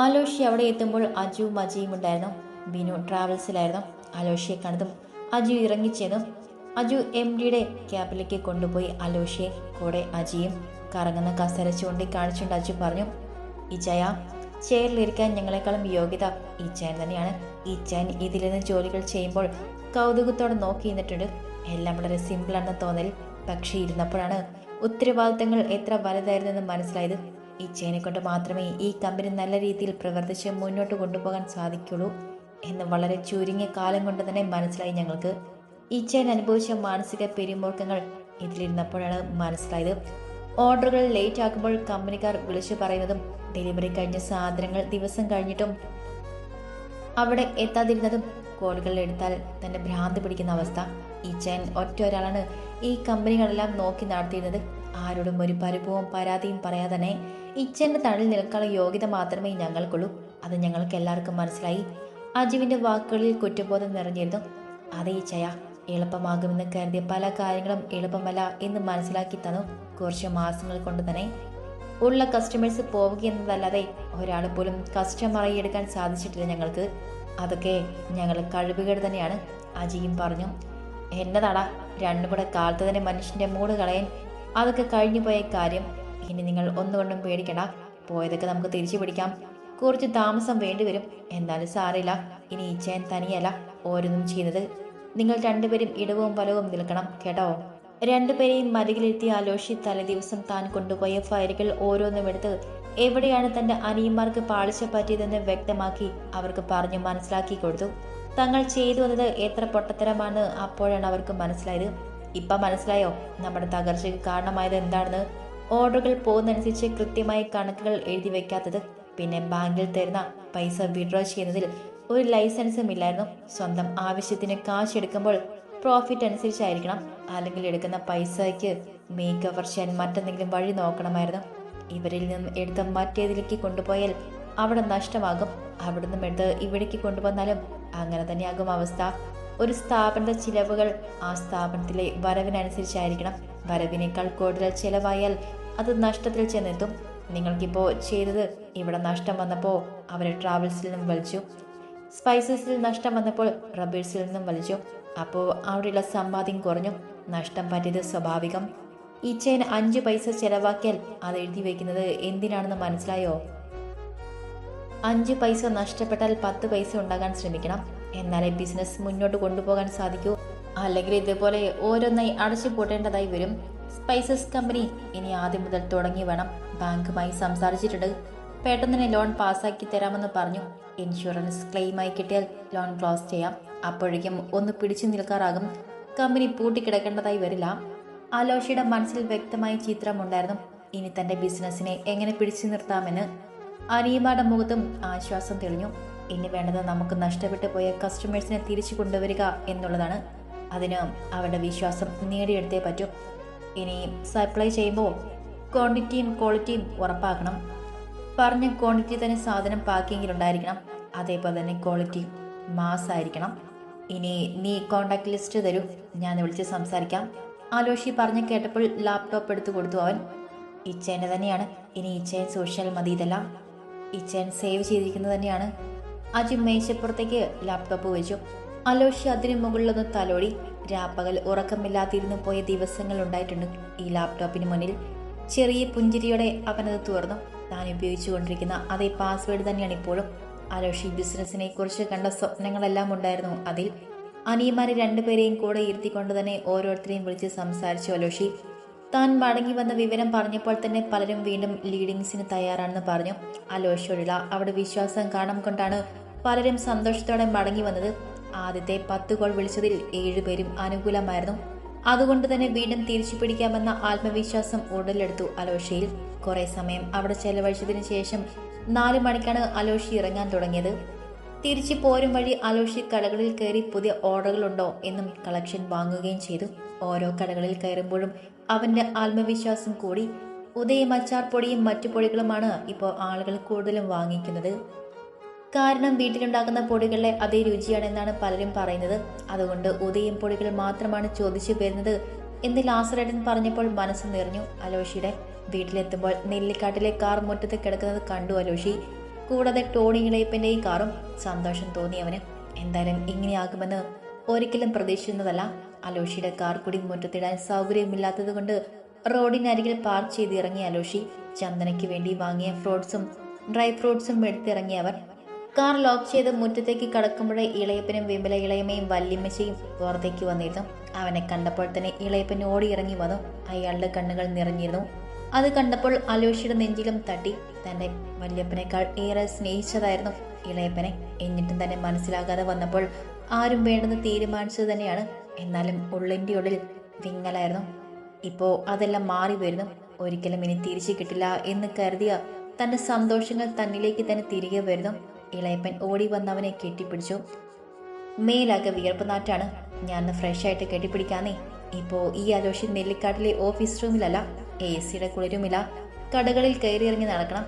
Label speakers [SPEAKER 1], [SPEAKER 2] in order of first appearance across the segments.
[SPEAKER 1] ആലോഷി അവിടെ എത്തുമ്പോൾ അജുവും അജയും ഉണ്ടായിരുന്നു. ബിനു ട്രാവൽസിലായിരുന്നു. അലോഷിയെ കണ്ടതും അജു ഇറങ്ങിച്ചതും അജു എം ഡിയുടെ ക്യാബിലേക്ക് കൊണ്ടുപോയി അലോഷിയെ കൂടെ അജിയും കറങ്ങുന്ന കസര കാണിച്ചുകൊണ്ട് അജു പറഞ്ഞു ഇച്ചയ ചെയറിലിരിക്കാൻ ഞങ്ങളെക്കാളും യോഗ്യത ഈച്ചാൻ തന്നെയാണ്. ഈച്ചാൻ ഇതിൽ നിന്ന് ജോലികൾ ചെയ്യുമ്പോൾ കൗതുകത്തോടെ നോക്കി നിന്നിട്ടുണ്ട്. എല്ലാം വളരെ സിമ്പിളാണെന്ന് തോന്നൽ പക്ഷേ ഇരുന്നപ്പോഴാണ് ഉത്തരവാദിത്തങ്ങൾ എത്ര വലുതായിരുന്നെന്ന് മനസ്സിലായത്. ഈച്ചേനെ കൊണ്ട് മാത്രമേ ഈ കമ്പനി നല്ല രീതിയിൽ പ്രവർത്തിച്ച് മുന്നോട്ട് കൊണ്ടുപോകാൻ സാധിക്കുള്ളൂ എന്ന് വളരെ ചുരുങ്ങിയ കാലം കൊണ്ട് തന്നെ മനസ്സിലായി ഞങ്ങൾക്ക്. ഈച്ചേൻ അനുഭവിച്ച മാനസിക പിരിമുറുക്കങ്ങൾ ഇതിലിരുന്നപ്പോഴാണ് മനസ്സിലായത്. ഓർഡറുകൾ ലേറ്റ് ആക്കുമ്പോൾ കമ്പനിക്കാർ വിളിച്ചു പറയുന്നതും ഡെലിവറി കഴിഞ്ഞ സാധനങ്ങൾ ദിവസം കഴിഞ്ഞിട്ടും അവിടെ എത്താതിരുന്നതും കോളുകൾ എടുത്താൽ തന്നെ ഭ്രാന്ത് പിടിക്കുന്ന അവസ്ഥ. ഈ ഈച്ചൻ ഒറ്റ ഒരാളാണ് ഈ കമ്പനികളെല്ലാം നോക്കി നടത്തിയിരുന്നത്. ആരോടും ഒരു പരിഭവവും പരാതിയും പറയാതെ തന്നെ ഇച്ചന്റെ തണൽ നിൽക്കാനുള്ള യോഗ്യത മാത്രമേ ഞങ്ങൾക്കുള്ളൂ. അത് ഞങ്ങൾക്ക് എല്ലാവർക്കും മനസ്സിലായി. അജുവിന്റെ വാക്കുകളിൽ കുറ്റബോധം നിറഞ്ഞിരുന്നു. അതേ ഈച്ചയ എളുപ്പമാകുമെന്ന് കരുതിയ പല കാര്യങ്ങളും എളുപ്പമല്ല എന്ന് മനസ്സിലാക്കി തന്നു കുറച്ച് മാസങ്ങൾ കൊണ്ട് തന്നെ. ഉള്ള കസ്റ്റമേഴ്സ് പോവുക എന്നതല്ലാതെ ഒരാൾ പോലും കസ്റ്റമറായി എടുക്കാൻ സാധിച്ചിട്ടില്ല ഞങ്ങൾക്ക്. അതൊക്കെ ഞങ്ങൾ കഴിവുകേട് തന്നെയാണ് അജിയും പറഞ്ഞു. എന്നതാടാ രണ്ടും കൂടെ കാലത്ത് തന്നെ മനുഷ്യന്റെ മൂട് കളയാൻ അതൊക്കെ കഴിഞ്ഞു പോയ കാര്യം ഇനി നിങ്ങൾ ഒന്നുകൊണ്ടും പേടിക്കണ്ട. പോയതൊക്കെ നമുക്ക് തിരിച്ചു പിടിക്കാം. കുറച്ച് താമസം വേണ്ടിവരും എന്നാലും സാറില്ല ഇനി ചേൻ തനിയല്ല ഓരോന്നും ചെയ്യുന്നത്. നിങ്ങൾ രണ്ടുപേരും ഇടവും വലവും നിൽക്കണം കേട്ടോ? രണ്ടുപേരെയും മരുകിലിരുത്തി ആലോഷി തലേദിവസം താൻ കൊണ്ടുപോയ ഫയലുകൾ ഓരോന്നും എടുത്ത് എവിടെയാണ് തന്റെ അനിയന്മാർക്ക് പാളിച്ച പറ്റിയതെന്ന് വ്യക്തമാക്കി അവർക്ക് പറഞ്ഞു മനസ്സിലാക്കി കൊടുത്തു. തങ്ങൾ ചെയ്തു വന്നത് എത്ര പൊട്ടത്തരമാണ് അപ്പോഴാണ് അവർക്ക് മനസ്സിലായത്. ഇപ്പൊ മനസ്സിലായോ? നമ്മുടെ തകർച്ചയ്ക്ക് കാരണമായത് എന്താണെന്ന്? ഓർഡറുകൾ പോകുന്നതനുസരിച്ച് കൃത്യമായി കണക്കുകൾ എഴുതി വെക്കാത്തത്. പിന്നെ ബാങ്കിൽ തരുന്ന പൈസ വിഡ്രോ ചെയ്യുന്നതിൽ ഒരു ലൈസൻസും ഇല്ലായിരുന്നു. സ്വന്തം ആവശ്യത്തിന് കാശ് എടുക്കുമ്പോൾ പ്രോഫിറ്റ് അനുസരിച്ചായിരിക്കണം. അല്ലെങ്കിൽ എടുക്കുന്ന പൈസയ്ക്ക് മേക്കവർ ചെയ്യാൻ മറ്റെന്തെങ്കിലും വഴി നോക്കണമായിരുന്നു. ഇവരിൽ നിന്നും എടുത്ത് മറ്റേതിലേക്ക് കൊണ്ടുപോയാൽ അവിടെ നഷ്ടമാകും. അവിടെ നിന്നും എടുത്ത് ഇവിടേക്ക് കൊണ്ടുവന്നാലും അങ്ങനെ തന്നെയാകും അവസ്ഥ. ഒരു സ്ഥാപനത്തെ ചിലവുകൾ ആ സ്ഥാപനത്തിലെ വരവിനനുസരിച്ചായിരിക്കണം. വരവിനേക്കാൾ കൂടുതൽ ചിലവായാൽ അത് നഷ്ടത്തിൽ ചെന്നെത്തും. നിങ്ങൾക്കിപ്പോൾ ചെയ്തത് ഇവിടെ നഷ്ടം വന്നപ്പോൾ അവരെ ട്രാവൽസിൽ നിന്നും വലിച്ചു. സ്പൈസസിൽ നഷ്ടം വന്നപ്പോൾ റബ്ബേഴ്സിൽ നിന്നും വലിച്ചു. അപ്പോൾ അവിടെയുള്ള സമ്പാദ്യം കുറഞ്ഞു. നഷ്ടം പറ്റിയത് സ്വാഭാവികം. ഈ ചെയിൻ അഞ്ച് പൈസ ചെലവാക്കിയാൽ അത് എഴുതി വയ്ക്കുന്നത് എന്തിനാണെന്ന് മനസ്സിലായോ? അഞ്ച് പൈസ നഷ്ടപ്പെട്ടാൽ പത്ത് പൈസ ഉണ്ടാകാൻ ശ്രമിക്കണം. എന്നാലേ ബിസിനസ് മുന്നോട്ട് കൊണ്ടുപോകാൻ സാധിക്കൂ. അല്ലെങ്കിൽ ഇതുപോലെ ഓരോന്നായി അടച്ചു പൂട്ടേണ്ടതായി വരും. സ്പൈസസ് കമ്പനി ഇനി ആദ്യം മുതൽ തുടങ്ങി വേണം ബാങ്കുമായി സംസാരിച്ചിട്ടുണ്ട്. പെട്ടെന്ന് തന്നെ ലോൺ പാസ്സാക്കി തരാമെന്ന് പറഞ്ഞു. ഇൻഷുറൻസ് ക്ലെയിമായി കിട്ടിയാൽ ലോൺ ക്ലോസ് ചെയ്യാം. അപ്പോഴേക്കും ഒന്ന് പിടിച്ചു നിൽക്കാറാകും. കമ്പനി പൂട്ടിക്കിടക്കേണ്ടതായി വരില്ല. ആലോഷിയുടെ മനസ്സിൽ വ്യക്തമായ ചിത്രമുണ്ടായിരുന്നു ഇനി തന്റെ ബിസിനസ്സിനെ എങ്ങനെ പിടിച്ചു നിർത്താമെന്ന് അനിയമ്മയുടെ മുഖത്തും ആശ്വാസം തെളിഞ്ഞു. ഇനി വേണ്ടത് നമുക്ക് നഷ്ടപ്പെട്ടു പോയ കസ്റ്റമേഴ്സിനെ തിരിച്ചു കൊണ്ടുവരിക എന്നുള്ളതാണ്. അതിന് അവരുടെ വിശ്വാസം നേടിയെടുത്തേ പറ്റൂ. ഇനി സപ്ലൈ ചെയ്യുമ്പോൾ ക്വാണ്ടിറ്റിയും ക്വാളിറ്റിയും ഉറപ്പാക്കണം. പറഞ്ഞ ക്വാണ്ടിറ്റി തന്നെ സാധനം പാക്കിങ്ങിൽ ഉണ്ടായിരിക്കണം. അതേപോലെ തന്നെ ക്വാളിറ്റി മാസ് ആയിരിക്കണം ഇനി നീ കോണ്ടാക്ട് ലിസ്റ്റ് തരൂ. ഞാൻ വിളിച്ച് സംസാരിക്കാം. ആലോഷി പറഞ്ഞു കേട്ടപ്പോൾ ലാപ്ടോപ്പ് എടുത്തു കൊടുത്തു അവൻ. ഇച്ചേന്റെ തന്നെയാണ്. ഇനി ഇച്ചേൻ സോഷ്യൽ മതി ഇതെല്ലാം. ഇച്ചേൻ സേവ് ചെയ്തിരിക്കുന്നത് തന്നെയാണ്. അജി മേശപ്പുറത്തേക്ക് ലാപ്ടോപ്പ് വെച്ചു. അലോഷി അതിനു മുകളിലൊന്ന് തലോടി. രാപ്പകൽ ഉറക്കമില്ലാതിരുന്നു പോയ ദിവസങ്ങൾ ഉണ്ടായിട്ടുണ്ട് ഈ ലാപ്ടോപ്പിന് മുന്നിൽ. ചെറിയ പുഞ്ചിരിയോടെ അവനത് തുറന്നു. താൻ ഉപയോഗിച്ചുകൊണ്ടിരിക്കുന്ന അതേ പാസ്വേഡ് തന്നെയാണ് ഇപ്പോഴും. അലോഷി ബിസിനസ്സിനെ കുറിച്ച് കണ്ട സ്വപ്നങ്ങളെല്ലാം ഉണ്ടായിരുന്നു അതിൽ. അനിയന്മാരെ രണ്ടുപേരെയും കൂടെ ഇരുത്തിക്കൊണ്ട് തന്നെ ഓരോരുത്തരെയും വിളിച്ച് സംസാരിച്ചു അലോഷി. താൻ മടങ്ങി വന്ന വിവരം പറഞ്ഞപ്പോൾ തന്നെ പലരും വീണ്ടും ലീഡിങ്സിന് തയ്യാറാണെന്ന് പറഞ്ഞു. അലോഷിയോടുള്ള അവിടെ വിശ്വാസം കാണാം കൊണ്ടാണ് പലരും സന്തോഷത്തോടെ മടങ്ങി വന്നത് ആദ്യത്തെ പത്ത് കോൾ വിളിച്ചതിൽ ഏഴുപേരും അനുകൂലമായിരുന്നു. അതുകൊണ്ട് തന്നെ വീണ്ടും തിരിച്ചു പിടിക്കാമെന്ന ആത്മവിശ്വാസം ഉടലെടുത്തു അലോഷയിൽ കുറെ സമയം അവിടെ ചെലവഴിച്ചതിന് ശേഷം നാല് മണിക്കാണ് അലോഷി ഇറങ്ങാൻ തുടങ്ങിയത്. തിരിച്ചു പോരും വഴി അലോഷി കടകളിൽ കയറി പുതിയ ഓർഡറുകളുണ്ടോ എന്നും കളക്ഷൻ വാങ്ങുകയും ചെയ്തു. ഓരോ കടകളിൽ കയറുമ്പോഴും അവന്റെ ആത്മവിശ്വാസം കൂടി. ഉദയം അച്ചാർ പൊടിയും മറ്റു പൊടികളുമാണ് ഇപ്പോൾ ആളുകൾ കൂടുതലും വാങ്ങിക്കുന്നത്. കാരണം വീട്ടിലുണ്ടാക്കുന്ന പൊടികളിലെ അതേ രുചിയാണെന്നാണ് പലരും പറയുന്നത്. അതുകൊണ്ട് ഉദയം പൊടികൾ മാത്രമാണ് ചോദിച്ചു വരുന്നത് എന്ന് ലാസറേട്ടൻ പറഞ്ഞപ്പോൾ മനസ്സ് നിറഞ്ഞു. അലോഷിയുടെ വീട്ടിലെത്തുമ്പോൾ നെല്ലിക്കാട്ടിലെ കാർ മുറ്റത്ത് കിടക്കുന്നത് കണ്ടു അലോഷി. കൂടാതെ ടോണി ഇളയപ്പന്റെയും കാറും സന്തോഷം തോന്നി അവന് എന്തായാലും ഇങ്ങനെയാകുമെന്ന് ഒരിക്കലും പ്രതീക്ഷിക്കുന്നതല്ല. അലോഷിയുടെ കാർ കൂടി മുറ്റത്തിടാൻ സൗകര്യമില്ലാത്തത് കൊണ്ട് റോഡിനരികിൽ പാർക്ക് ചെയ്തിറങ്ങിയ അലോഷി ചന്ദനയ്ക്ക് വേണ്ടി വാങ്ങിയ ഫ്രൂട്ട്സും ഡ്രൈ ഫ്രൂട്ട്സും എടുത്തിറങ്ങിയ അവർ കാർ ലോക്ക് ചെയ്ത് മുറ്റത്തേക്ക് കടക്കുമ്പോഴേ ഇളയപ്പനും വിമല ഇളയമയും വല്യമ്മച്ചയും പുറത്തേക്ക് വന്നിരുന്നു. അവനെ കണ്ടപ്പോൾ തന്നെ ഇളയപ്പൻ ഓടിയിറങ്ങി വന്നു. അയാളുടെ കണ്ണുകൾ നിറഞ്ഞിരുന്നു. അത് കണ്ടപ്പോൾ അലോഷിയുടെ നെഞ്ചിലും തട്ടി. തന്റെ വല്യപ്പനേക്കാൾ ഏറെ സ്നേഹിച്ചതായിരുന്നു ഇളയപ്പനെ. എന്നിട്ടും തന്നെ മനസ്സിലാകാതെ വന്നപ്പോൾ ആരും വേണ്ടെന്ന് തീരുമാനിച്ചത് തന്നെയാണ്. എന്നാലും ഉള്ളിന്റെ ഉള്ളിൽ വിങ്ങലായിരുന്നു. ഇപ്പോൾ അതെല്ലാം മാറി വരുന്നു. ഒരിക്കലും ഇനി തിരിച്ചു കിട്ടില്ല എന്ന് കരുതിയ തന്റെ സന്തോഷങ്ങൾ തന്നിലേക്ക് തന്നെ തിരികെ വരുന്നു. ഇളയപ്പൻ ഓടി വന്നവനെ കെട്ടിപ്പിടിച്ചു. മേലാകെ വിയർപ്പ് നാറ്റാണ്. ഞാൻ ഫ്രഷ് ആയിട്ട് കെട്ടിപ്പിടിക്കാന്നേ. ഇപ്പോ ഈ ആലോഷി നെല്ലിക്കാട്ടിലെ ഓഫീസ് റൂമിലല്ല എ സിയുടെ കുളിരുമില്ല കടകളിൽ കയറിയിറങ്ങി നടക്കണം.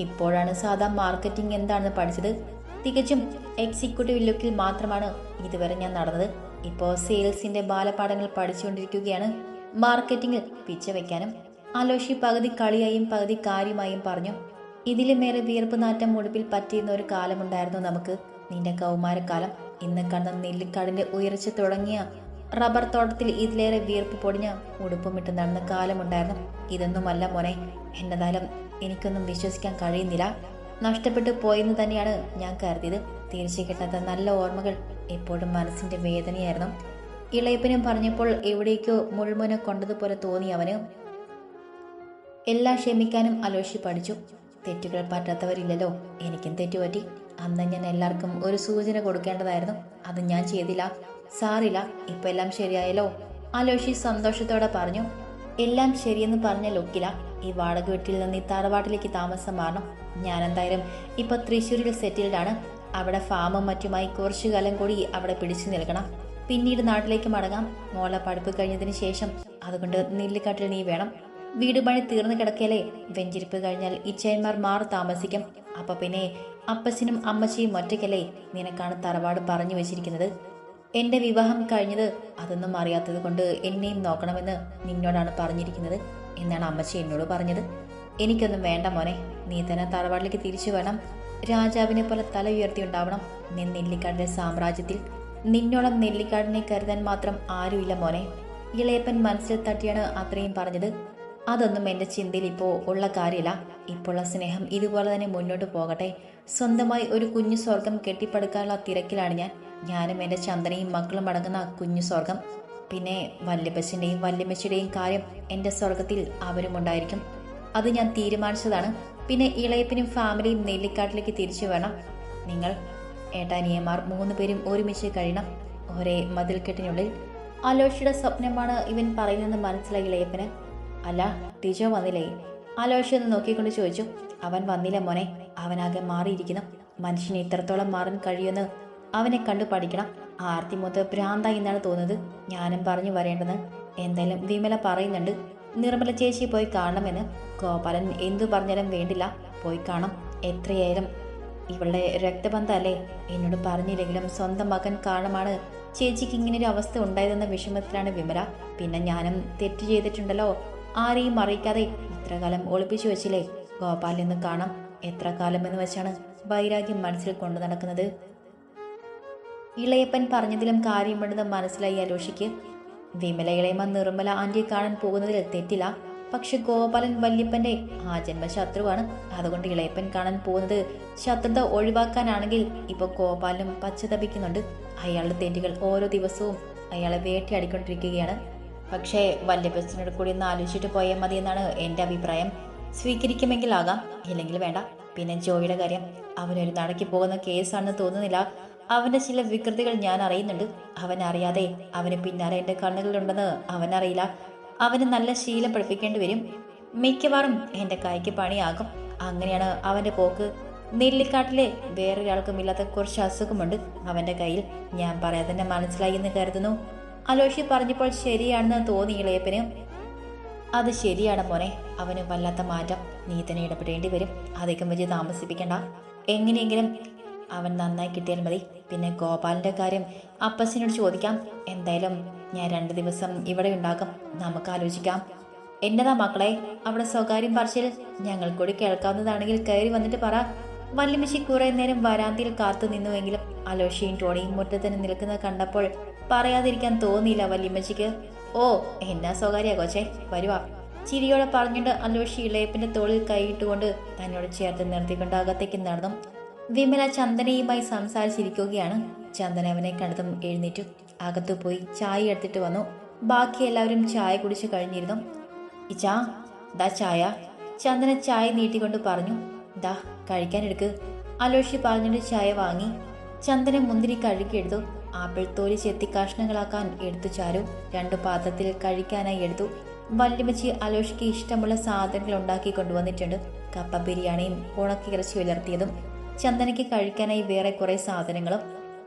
[SPEAKER 1] ഇപ്പോഴാണ് സാധാ മാർക്കറ്റിംഗ് എന്താണെന്ന് പഠിച്ചത്. തികച്ചും എക്സിക്യൂട്ടീവ് ലുക്കിൽ മാത്രമാണ് ഇതുവരെ ഞാൻ നടന്നത്. ഇപ്പോൾ സെയിൽസിന്റെ ബാലപാഠങ്ങൾ പഠിച്ചുകൊണ്ടിരിക്കുകയാണ്. മാർക്കറ്റിംഗിൽ പിച്ച വയ്ക്കാനും അലോഷി പകുതി കളിയായും പകുതി കാര്യമായും പറഞ്ഞു. ഇതിലും മേലെ വിയർപ്പ് നാറ്റം മുടിപ്പിൽ പറ്റിയിരുന്ന ഒരു കാലമുണ്ടായിരുന്നു നമുക്ക്. നിന്റെ കൗമാരക്കാലം. ഇന്ന് കണ്ട നെല്ലിക്കാടിന്റെ ഉയർച്ച തുടങ്ങിയ റബ്ബർ തോട്ടത്തിൽ ഇതിലേറെ വിയർപ്പ് പൊടിഞ്ഞ ഉടുപ്പുമിട്ട് നടന്ന കാലമുണ്ടായിരുന്നു. ഇതൊന്നുമല്ല മോനെ എന്നതായാലും എനിക്കൊന്നും വിശ്വസിക്കാൻ കഴിയുന്നില്ല. നഷ്ടപ്പെട്ടു പോയെന്ന് തന്നെയാണ് ഞാൻ കരുതിയത്. തിരിച്ചു കിട്ടാത്ത നല്ല ഓർമ്മകൾ എപ്പോഴും മനസ്സിന്റെ വേദനയായിരുന്നു. ഇളയപ്പനും പറഞ്ഞപ്പോൾ എവിടേക്കോ മുൾമുന കൊണ്ടതുപോലെ തോന്നി അവന്. എല്ലാം ക്ഷമിക്കാനും അലോഷി പഠിച്ചു. തെറ്റുകൾ പറ്റാത്തവരില്ലല്ലോ. എനിക്കും തെറ്റുപറ്റി. അന്ന് ഞാൻ എല്ലാവർക്കും ഒരു സൂചന കൊടുക്കേണ്ടതായിരുന്നു. അത് ഞാൻ ചെയ്തില്ല. സാറില്ല ഇപ്പൊ എല്ലാം ശരിയായല്ലോ? അലോഷി സന്തോഷത്തോടെ പറഞ്ഞു എല്ലാം ശരിയെന്ന് പറഞ്ഞ ലൊക്കില ഈ വാടക വീട്ടിൽ നിന്ന് ഈ തറവാട്ടിലേക്ക് താമസം മാറണം. ഞാൻ എന്തായാലും ഇപ്പൊ തൃശ്ശൂരിൽ സെറ്റിൽഡാണ്. അവിടെ ഫാമും മറ്റുമായി കുറച്ചു കാലം കൂടി അവിടെ പിടിച്ചു നിൽക്കണം. പിന്നീട് നാട്ടിലേക്ക് മടങ്ങാം. മോളെ പഠിപ്പ് കഴിഞ്ഞതിന് ശേഷം അതുകൊണ്ട് നെല്ലിക്കാട്ടിൽ നീ വേണം. വീട് പണി തീർന്നു കിടക്കലേ വെഞ്ചിരിപ്പ് കഴിഞ്ഞാൽ ഇച്ചയന്മാർ മാറി താമസിക്കും. അപ്പൊ പിന്നെ അപ്പച്ചനും അമ്മച്ചിയും ഒറ്റയ്ക്കല്ലേ? നിനക്കാണ് തറവാട് പറഞ്ഞു വെച്ചിരിക്കുന്നത്. എന്റെ വിവാഹം കഴിഞ്ഞത് അതൊന്നും അറിയാത്തത് കൊണ്ട് എന്നെയും നോക്കണമെന്ന് നിന്നോടാണ് പറഞ്ഞിരിക്കുന്നത്. എന്നാണ് അമ്മച്ചി എന്നോട് പറഞ്ഞത്. എനിക്കൊന്നും വേണ്ട മോനെ. നീ തന്നെ തറവാട്ടിലേക്ക് തിരിച്ചു വേണം രാജാവിനെ പോലെ തല ഉയർത്തിയുണ്ടാവണം നീ നെല്ലിക്കാടിന്റെ സാമ്രാജ്യത്തിൽ. നിന്നോളം നെല്ലിക്കാടിനെ കരുതാൻ മാത്രം ആരുമില്ല മോനെ. ഇളയപ്പൻ മനസ്സിൽ തട്ടിയാണ് അത്രയും പറഞ്ഞത്. അതൊന്നും എന്റെ ചിന്തയിൽ ഇപ്പോൾ ഉള്ള കാര്യമില്ല ഇപ്പോഴുള്ള സ്നേഹം ഇതുപോലെ തന്നെ മുന്നോട്ട് പോകട്ടെ. സ്വന്തമായി ഒരു കുഞ്ഞു സ്വർഗം കെട്ടിപ്പടുക്കാനുള്ള തിരക്കിലാണ് ഞാൻ. ഞാനും എന്റെ ചന്ദനയും മക്കളും അടങ്ങുന്ന കുഞ്ഞു സ്വർഗം. പിന്നെ വല്യപ്പച്ചന്റെയും വല്യമ്മച്ചിയുടെയും കാര്യം എന്റെ സ്വർഗത്തിൽ അവരും ഉണ്ടായിരിക്കും. അത് ഞാൻ തീരുമാനിച്ചതാണ്. പിന്നെ ഇളയപ്പിനും ഫാമിലിയും നെല്ലിക്കാട്ടിലേക്ക് തിരിച്ചു വേണം നിങ്ങൾ ഏട്ടാനിയമാർ മൂന്ന് പേരും ഒരുമിച്ച് കഴിയണം. ഒരേ മതിൽക്കെട്ടിനുള്ളിൽ. അലോഷിയുടെ സ്വപ്നമാണ് ഇവൻ പറയുന്നതെന്ന് മനസ്സിലായി ഇളയപ്പന്. അല്ല ടീച്ചോ വന്നില്ലേ? ആലോചിച്ച് ഒന്ന് നോക്കിക്കൊണ്ട് ചോദിച്ചു. അവൻ വന്നില്ല മോനെ. അവനാകെ മാറിയിരിക്കുന്നു. മനുഷ്യന് ഇത്രത്തോളം മാറാൻ കഴിയുമെന്ന് അവനെ കണ്ടു പഠിക്കണം. ആർത്തി മൂത്ത് ഭ്രാന്ത എന്നാണ് തോന്നുന്നത്. ഞാനും പറഞ്ഞു വരേണ്ടത് എന്തായാലും വിമല പറയുന്നുണ്ട്. നിർമ്മല ചേച്ചി പോയി കാണണമെന്ന്. ഗോപാലൻ എന്തു പറഞ്ഞാലും വേണ്ടില്ല. പോയി കാണാം. എത്രയായാലും. ഇവളുടെ രക്തബന്ധമല്ലേ? എന്നോട് പറഞ്ഞില്ലെങ്കിലും സ്വന്തം മകൻ കാരണമാണ് ചേച്ചിക്ക് ഒരു അവസ്ഥ ഉണ്ടായതെന്ന വിഷമത്തിലാണ് വിമല. പിന്നെ ഞാനും തെറ്റ് ചെയ്തിട്ടുണ്ടല്ലോ. ആരെയും അറിയിക്കാതെ ഇത്ര കാലം ഒളിപ്പിച്ചു വെച്ചില്ലേ? ഗോപാലിൽ നിന്ന് കാണാം എത്ര കാലം എന്ന് വെച്ചാണ് വൈരാഗ്യം മനസ്സിൽ കൊണ്ടു നടക്കുന്നത്. ഇളയപ്പൻ പറഞ്ഞതിലും കാര്യമുണ്ടെന്ന് മനസ്സിലായി അലോഷിക്ക്. വിമല ഇളയമ്മ നിർമ്മല ആന്റിയെ കാണാൻ പോകുന്നതിൽ തെറ്റില്ല. പക്ഷെ ഗോപാലൻ വല്യപ്പന്റെ ആ ജന്മ ശത്രുവാണ് അതുകൊണ്ട് ഇളയപ്പൻ കാണാൻ പോകുന്നത് ശത്രുത ഒഴിവാക്കാനാണെങ്കിൽ ഇപ്പൊ ഗോപാലനും പച്ചതപിക്കുന്നുണ്ട്. അയാളുടെ തെറ്റുകൾ ഓരോ ദിവസവും അയാളെ വേട്ടയാടിക്കൊണ്ടിരിക്കുകയാണ്. പക്ഷേ വല്യപ്പച്ചനോട് കൂടി ഒന്ന് ആലോചിച്ചിട്ട് പോയാൽ മതി എന്നാണ് എന്റെ അഭിപ്രായം. സ്വീകരിക്കുമെങ്കിൽ ആകാം ഇല്ലെങ്കിൽ വേണ്ട. പിന്നെ ജോയിയുടെ കാര്യം അവനൊരു നടക്കി പോകുന്ന കേസാണെന്ന് തോന്നുന്നില്ല. അവന്റെ ചില വികൃതികൾ ഞാൻ അറിയുന്നുണ്ട്. അവൻ അറിയാതെ അവന് പിന്നാലെ എന്റെ കണ്ണുകളിലുണ്ടെന്ന് അവനറിയില്ല അവന് നല്ല ശീലം പഠിപ്പിക്കേണ്ടി വരും. മിക്കവാറും എന്റെ കൈക്ക് പണിയാകും. അങ്ങനെയാണ് അവന്റെ പോക്ക്. നെല്ലിക്കാട്ടിലെ വേറൊരാൾക്കും ഇല്ലാത്ത കുറച്ച് അസുഖമുണ്ട് അവന്റെ കയ്യിൽ. ഞാൻ പറയാതെ മനസ്സിലായി എന്ന് കരുതുന്നു. അലോഷി പറഞ്ഞപ്പോൾ ശരിയാണെന്ന് തോന്നി ഇളയപ്പന്. അത് ശരിയാണ് മോനെ അവന് വല്ലാത്ത മാറ്റം. നീ തന്നെ ഇടപെടേണ്ടി വരും. അധികം വെച്ച് താമസിപ്പിക്കണ്ട. എങ്ങനെയെങ്കിലും അവൻ നന്നായി കിട്ടിയാൽ മതി. പിന്നെ ഗോപാലിന്റെ കാര്യം അപ്പസിനോട് ചോദിക്കാം. എന്തായാലും ഞാൻ രണ്ട് ദിവസം ഇവിടെ ഉണ്ടാകും നമുക്ക് ആലോചിക്കാം. എന്നതാ മക്കളെ അവിടെ സ്വകാര്യം പറച്ചിൽ. ഞങ്ങൾ കൂടി കേൾക്കാവുന്നതാണെങ്കിൽ കയറി വന്നിട്ട് പറ. വല്യമ്മച്ചി കുറെ നേരം വരാന്തിയിൽ കാത്തു നിന്നുവെങ്കിലും അലോഷിയും ടോണിയും മുറ്റത്തിന് നിൽക്കുന്നത് കണ്ടപ്പോൾ പറയാതിരിക്കാൻ തോന്നിയില്ല വല്യമ്മച്ചിക്ക്. ഓ എന്നാ സ്വകാര്യ കൊച്ചേ വരുവാ. ചിരിയോടെ പറഞ്ഞുകൊണ്ട് അലോഷി ഇളയപ്പിന്റെ തോളിൽ കൈയിട്ടുകൊണ്ട് തന്നോട് ചേർത്ത് നിർത്തിക്കൊണ്ട് അകത്തേക്ക് നടന്നു. വിമല ചന്ദനയുമായി സംസാരിച്ചിരിക്കുകയാണ്. ചന്ദന അവനെ കണ്ടതും എഴുന്നേറ്റു. അകത്തു പോയി ചായ എടുത്തിട്ട് വന്നു. ബാക്കി എല്ലാവരും ചായ കുടിച്ചു കഴിഞ്ഞിരുന്നു. ഇച്ചാ ദാ ചായ. ചന്ദന ചായ നീട്ടിക്കൊണ്ട് പറഞ്ഞു. ദാ കഴിക്കാനെടുക്ക്. അലോഷി പറഞ്ഞിട്ട് ചായ വാങ്ങി. ചന്ദന മുന്തിരി കഴുകിയെടുത്തു. ആപ്പിൾ തോലി ചെത്തി കഷ്ണങ്ങളാക്കാൻ എടുത്തു ചാരു. രണ്ടു പാത്രത്തിൽ കഴിക്കാനായി എടുത്തു. വല്യമ്മച്ചി അലോഷിക്ക് ഇഷ്ടമുള്ള സാധനങ്ങൾ ഉണ്ടാക്കി കൊണ്ടുവന്നിട്ടുണ്ട്. കപ്പ ബിരിയാണിയും ഉണക്കി ഇറച്ചി വിലർത്തിയതും. ചന്ദനയ്ക്ക് കഴിക്കാനായി വേറെ കുറെ സാധനങ്ങളും.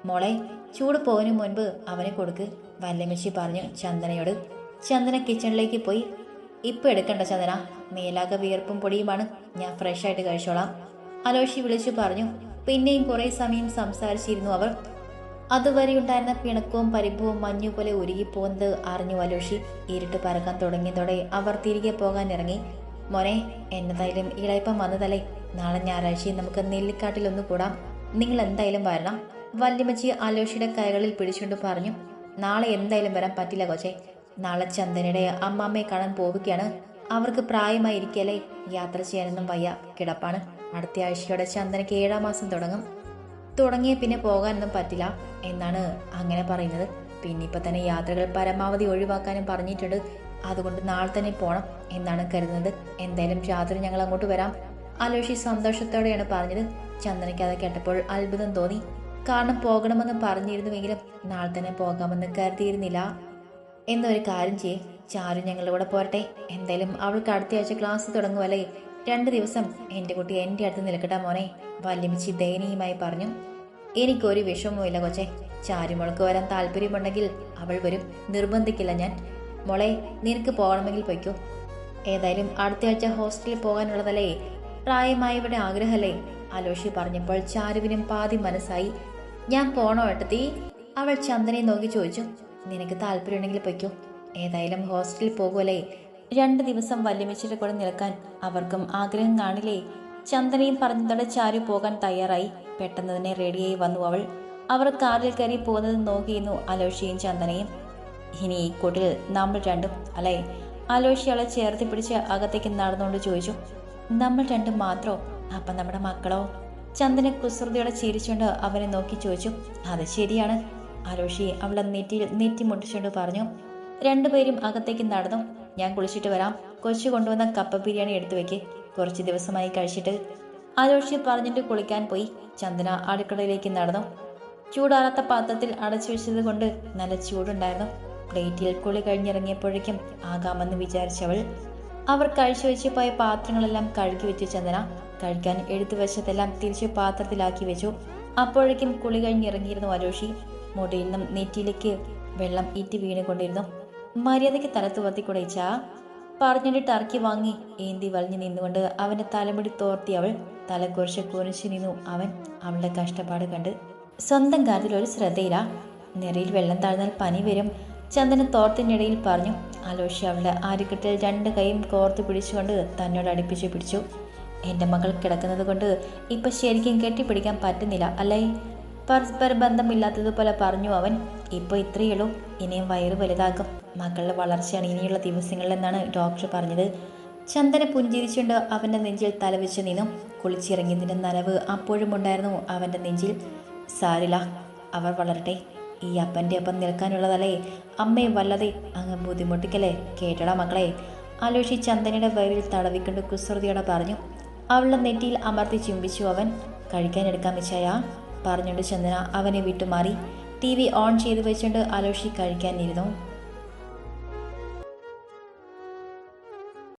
[SPEAKER 1] മോളെ ചൂട് പോകുന്നതിന് മുൻപ് അവനെ കൊടുക്ക് വല്യമ്മച്ചി പറഞ്ഞു ചന്ദനയോട്. ചന്ദന കിച്ചണിലേക്ക് പോയി. ഇപ്പൊ എടുക്കണ്ട ചന്ദന മേലാകെ വിയർപ്പും പൊടിയുമാണ്. ഞാൻ ഫ്രഷ് ആയിട്ട് കഴിച്ചോളാം. അലോഷി വിളിച്ചു പറഞ്ഞു. പിന്നെയും കുറെ സമയം സംസാരിച്ചിരുന്നു അവർ. അതുവരെ ഉണ്ടായിരുന്ന പിണക്കവും പരിഭവവും മഞ്ഞുപോലെ ഉരുകിപ്പോകുന്നത് അറിഞ്ഞു അലോഷി. ഇരുട്ട് പരക്കാൻ തുടങ്ങിയതോടെ അവർ തിരികെ പോകാൻ ഇറങ്ങി മോനെ എന്നതായാലും ഇളയപ്പം വന്നതല്ലേ? നാളെ ഞായറാഴ്ചയും നമുക്ക് നെല്ലിക്കാട്ടിൽ ഒന്ന് കൂടാം. നിങ്ങൾ എന്തായാലും വരണം. വല്യമ്മച്ചി അലോഷിയുടെ കൈകളിൽ പിടിച്ചുകൊണ്ട് പറഞ്ഞു. നാളെ എന്തായാലും വരാൻ പറ്റില്ല കൊച്ചെ. നാളെ ചന്ദനയുടെ അമ്മാമ്മയെ കാണാൻ പോവുകയാണ്. അവർക്ക് പ്രായമായിരിക്കല്ലേ? യാത്ര ചെയ്യാനൊന്നും വയ്യ. കിടപ്പാണ്. അടുത്ത ആഴ്ചയോടെ ചന്ദനയ്ക്ക് ഏഴാം മാസം തുടങ്ങും. തുടങ്ങിയ പിന്നെ പോകാനൊന്നും പറ്റില്ല എന്നാണ് അങ്ങനെ പറയുന്നത്. പിന്നെ ഇപ്പം തന്നെ യാത്രകൾ പരമാവധി ഒഴിവാക്കാനും പറഞ്ഞിട്ടുണ്ട്. അതുകൊണ്ട് നാളെ തന്നെ പോകണം എന്നാണ് കരുതുന്നത്. എന്തായാലും രാത്രി ഞങ്ങൾ അങ്ങോട്ട് വരാം. അലോഷി സന്തോഷത്തോടെയാണ് പറഞ്ഞത്. ചന്ദനയ്ക്ക് അത് കേട്ടപ്പോൾ അത്ഭുതം തോന്നി. കാരണം പോകണമെന്ന് പറഞ്ഞിരുന്നുവെങ്കിലും നാളെ തന്നെ പോകാമെന്ന് കരുതിയിരുന്നില്ല. എന്നൊരു കാര്യം ചെയ്യേ. ചാരു ഞങ്ങളുടെ കൂടെ പോരട്ടെ. എന്തായാലും അവൾക്ക് അടുത്ത ആഴ്ച ക്ലാസ് തുടങ്ങുമല്ലേ രണ്ട് ദിവസം എന്റെ കുട്ടി എന്റെ അടുത്ത് നിൽക്കട്ടെ മോനെ. വല്യമിച്ചി ദയനീയമായി പറഞ്ഞു എനിക്കൊരു വിഷമവുമില്ല കൊച്ചെ. ചാരുമോൾക്ക് വരാൻ താല്പര്യമുണ്ടെങ്കിൽ അവൾ വരും. നിർബന്ധിക്കില്ല ഞാൻ. മോളെ നിനക്ക് പോകണമെങ്കിൽ പൊയ്ക്കോ. ഏതായാലും അടുത്ത ആഴ്ച ഹോസ്റ്റലിൽ പോകാനുള്ളതല്ലേ? പ്രായമായവരുടെ ആഗ്രഹമല്ലേ? അലോഷി പറഞ്ഞപ്പോൾ ചാരുവിനും പാതി മനസ്സായി. ഞാൻ പോണോ ഏട്ടത്തി? അവൾ ചന്ദനെ നോക്കി ചോദിച്ചു. നിനക്ക് താല്പര്യമുണ്ടെങ്കിൽ പൊയ്ക്കോ. ഏതായാലും ഹോസ്റ്റലിൽ പോകുമല്ലേ? രണ്ട് ദിവസം വല്യമിച്ചിട്ട് കൂടെ നിൽക്കാൻ അവർക്കും ആഗ്രഹം കാണില്ലേ? ചന്ദനയും പറഞ്ഞതോടെ ചാരു പോകാൻ തയ്യാറായി. പെട്ടെന്ന് തന്നെ റെഡിയായി വന്നു അവൾ. അവർ കാറിൽ കയറി പോകുന്നത് നോക്കിയിരുന്നു അലോഷിയും ചന്ദനയും. ഇനി ഈ കൂട്ടിൽ നമ്മൾ രണ്ടും അല്ലേ? അലോഷി അവളെ ചേർത്തി പിടിച്ച് അകത്തേക്ക് നടന്നുകൊണ്ട് ചോദിച്ചു നമ്മൾ രണ്ടും മാത്രോ? അപ്പം നമ്മുടെ മക്കളോ? ചന്ദന കുസൃതിയോടെ ചിരിച്ചുകൊണ്ട് അവനെ നോക്കി ചോദിച്ചു അത് ശരിയാണ്. അലോഷി അവളെ നെറ്റിയിൽ നെറ്റി മുട്ടിച്ചുകൊണ്ട് പറഞ്ഞു രണ്ടുപേരും അകത്തേക്ക് നടന്നു. ഞാൻ കുളിച്ചിട്ട് വരാം. കൊച്ചു കൊണ്ടുവന്ന കപ്പ ബിരിയാണി എടുത്തു വെക്ക്. കുറച്ച് ദിവസമായി കഴിച്ചിട്ട്. ആലോചിച്ച് പറഞ്ഞിട്ട് കുളിക്കാൻ പോയി. ചന്ദന അടുക്കളയിലേക്ക് നടന്നു. ചൂടാറാത്ത പാത്രത്തിൽ അടച്ചു വെച്ചത് കൊണ്ട് നല്ല ചൂടുണ്ടായിരുന്നു. പ്ലേറ്റിൽ കുളി കഴിഞ്ഞിറങ്ങിയപ്പോഴേക്കും ആകാമെന്ന് വിചാരിച്ചവൾ. അവർ കഴിച്ചു വെച്ച് പോയ പാത്രങ്ങളെല്ലാം കഴുകി വെച്ചു ചന്ദന. കഴിക്കാൻ എടുത്തു വെച്ചതെല്ലാം തിരിച്ചു പാത്രത്തിലാക്കി വെച്ചു. അപ്പോഴേക്കും കുളി കഴിഞ്ഞിറങ്ങിയിരുന്നു അലോഷി മുടിയിൽ നിന്നും നെറ്റിയിലേക്ക് വെള്ളം ഇറ്റി വീണുകൊണ്ടിരുന്നു മര്യാദയ്ക്ക് തലത്ത് കുടയിച്ചാ പറഞ്ഞിട്ട് ടർക്കി വാങ്ങി. ഏന്തി വലിഞ്ഞു നിന്നുകൊണ്ട് അവന്റെ തലമുടി തോർത്തി അവൾ തല കുറച്ച് കുറിച്ചു നിന്നു. അവൻ അവളുടെ കഷ്ടപ്പാട് കണ്ട് സ്വന്തം കാര്യത്തിൽ ഒരു ശ്രദ്ധയില്ല നിറയിൽ വെള്ളം താഴ്ന്നാൽ പനി വരും. ചന്ദന തോർത്തിനിടയിൽ പറഞ്ഞു. അലോഷി അവളുടെ ആരുക്കെട്ടിൽ രണ്ട് കൈയും കോർത്ത് പിടിച്ചുകൊണ്ട് തന്നോട് അടുപ്പിച്ച് പിടിച്ചു. എന്റെ മകൾ കിടക്കുന്നത് കൊണ്ട് ഇപ്പൊ ശരിക്കും കെട്ടിപ്പിടിക്കാൻ പറ്റുന്നില്ല അല്ലേ? പരസ്പര ബന്ധമില്ലാത്തതുപോലെ പറഞ്ഞു അവൻ. ഇപ്പോൾ ഇത്രയേ ഉള്ളൂ. ഇനിയും വയറ് വലുതാക്കും. മക്കളുടെ വളർച്ചയാണ് ഇനിയുള്ള ദിവസങ്ങളിലെന്നാണ് ഡോക്ടർ പറഞ്ഞത്. ചന്ദന പുഞ്ചിരിച്ചുകൊണ്ട് അവന്റെ നെഞ്ചിൽ തലവെച്ച് നിന്നു. കുളിച്ചിറങ്ങിയതിന്റെ നനവ് അപ്പോഴും ഉണ്ടായിരുന്നു അവന്റെ നെഞ്ചിൽ. സാരില അവർ വളരട്ടെ. ഈ അപ്പന്റെ ഒപ്പം നിൽക്കാനുള്ളതല്ലേ? അമ്മയെ വല്ലതെ അങ്ങ് ബുദ്ധിമുട്ടിക്കല്ലേ? കേട്ടടാ മക്കളെ. ആലോചി ചന്ദനയുടെ വയറിൽ തടവിക്കൊണ്ട് കുസൃതിയോടെ പറഞ്ഞു. അവളുടെ നെറ്റിയിൽ അമർത്തി ചുംബിച്ചു അവൻ. കഴിക്കാനെടുക്കാൻ വെച്ചായ പറഞ്ഞുകൊണ്ട് ചന്ദന അവനെ വിട്ടുമാറി. ടി വി ഓൺ ചെയ്ത് വെച്ചുകൊണ്ട് അലോഷി കഴിക്കാനിരുന്നു.